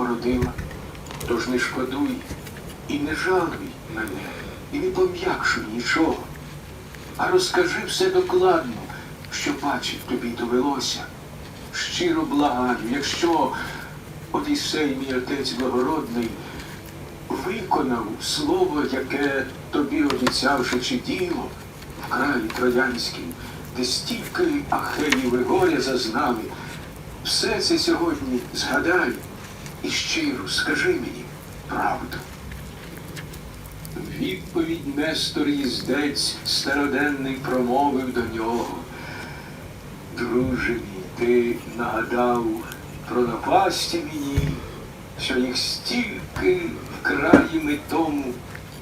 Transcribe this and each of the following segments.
породила. Тож не шкодуй і не жалуй мене, і не пом'якшуй нічого. А розкажи все докладно, що бачить тобі довелося. Щиро благаю, якщо Одіссей, мій отець благородний, виконав слово, яке тобі обіцявши чи діло в краї Троянській, де стільки ахеїв і горя зазнали, все це сьогодні згадай і щиро скажи мені правду. Відповідь Нестор їздець староденний промовив до нього. Друже мій, ти нагадав про напасті мені, що їх стільки в краї ми тому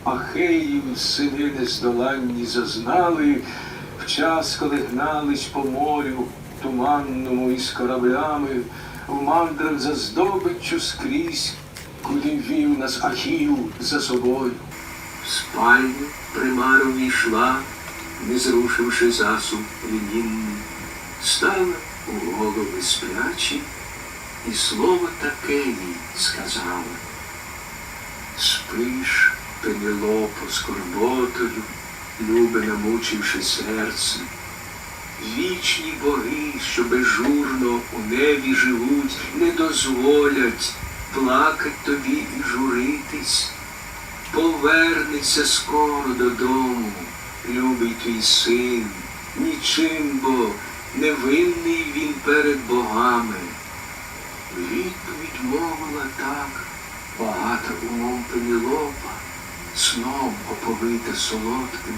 Ахеїв сини нездоланні зазнали, в час, коли гнались по морю туманному із кораблями, мандрах за здобиччю скрізь, куди вів нас Ахів за собою. В спальню примара війшла, не зрушивши засув лінінний, стала у голови сплячі, і слово таке їй сказала. Спиш, Пенелопо, скорботою, любе намучивши серце. Вічні боги, що безжурно у небі живуть, не дозволять плакать тобі і журитись. Повернеться скоро додому, любий твій син, нічим бо невинний він перед богами. Відповідь мовила так, багата умом Пенелопа, сном оповита солодким.